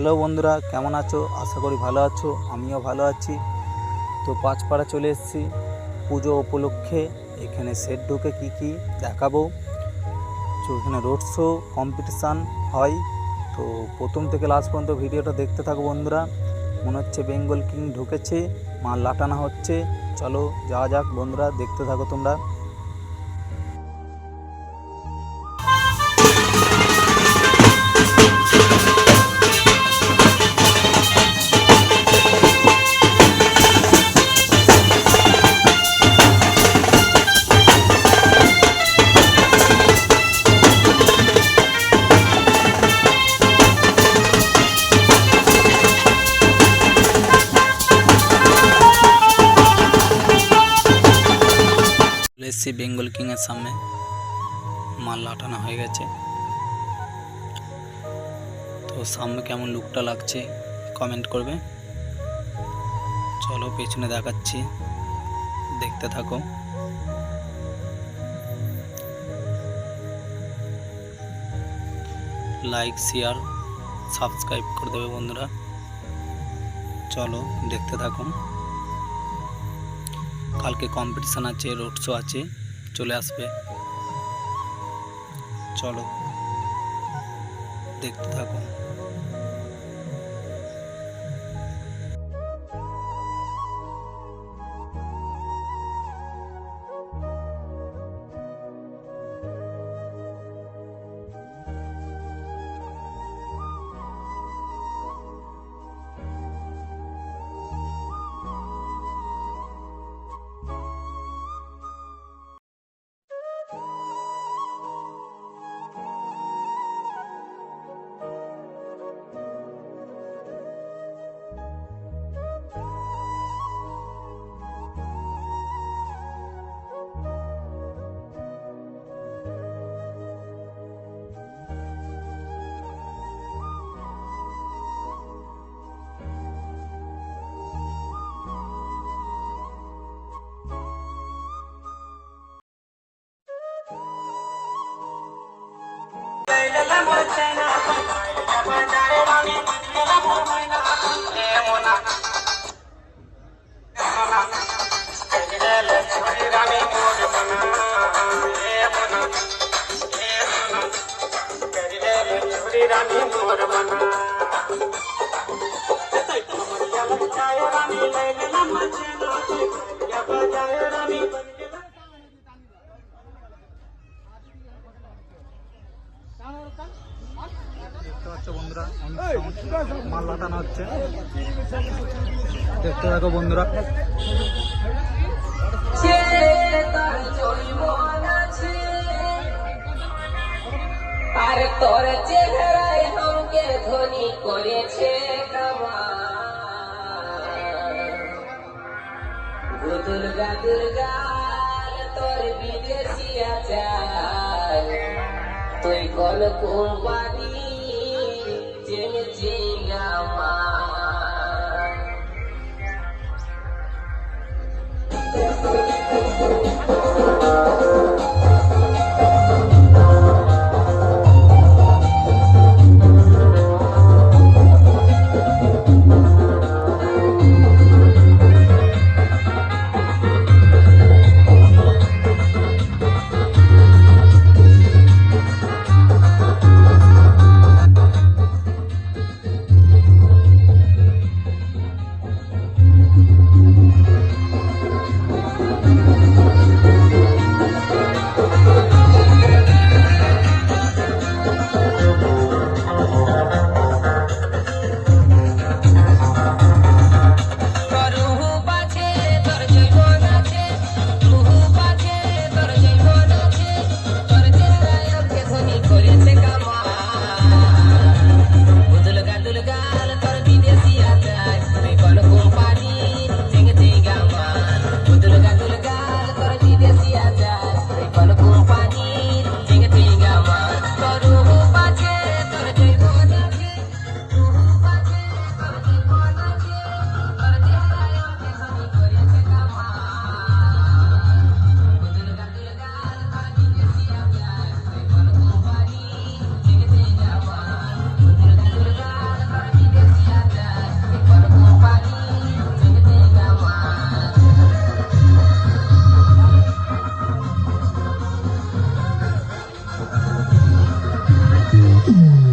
Hello বন্ধুরা, কেমন আছো? আশা করি ভালো আছো, আমিও ভালো আছি। তো পাঁচপাড়া চলে এসেছি পুজো উপলক্ষে। এখানে সেট ঢুকে কী কী দেখাবো? তো এখানে রোড শো কম্পিটিশান হয়। তো প্রথম থেকে লাস্ট পর্যন্ত ভিডিওটা দেখতে থাকো বন্ধুরা। মনে হচ্ছে বেঙ্গল কিং ঢুকেছে মাল লাটানো হচ্ছে। চলো যাওয়া যাক বন্ধুরা, দেখতে থাকো তোমরা। এসেছি বেঙ্গল কিংয়ের সামনে। মাল লাটানো হয়ে গেছে। তো সামনে কেমন লুকটা লাগছে কমেন্ট করবে। চলো পেছনে দেখাচ্ছি। দেখতে থাকো। লাইক শেয়ার সাবস্ক্রাইব করে দেবে বন্ধুরা। চলো দেখতে থাকুন কালকে কম্পিটিশান আছে রোড শো আছে চলে আসবে। চলো দেখতে থাকো। দেখতে মাল লাটানো হচ্ছে। দেখতে থাকো বন্ধুরা। আর তোর চেহারায় আচার তুই কোন company Thank you. Mm-hmm.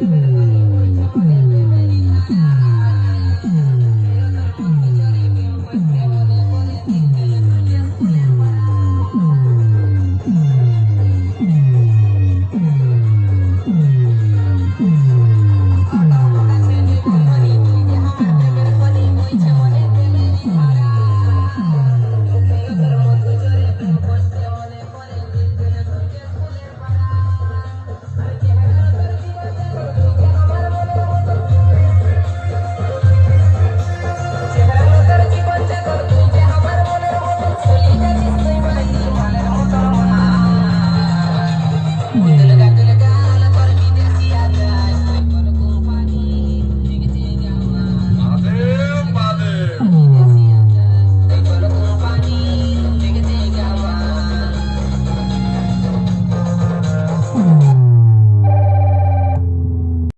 Mm-hmm.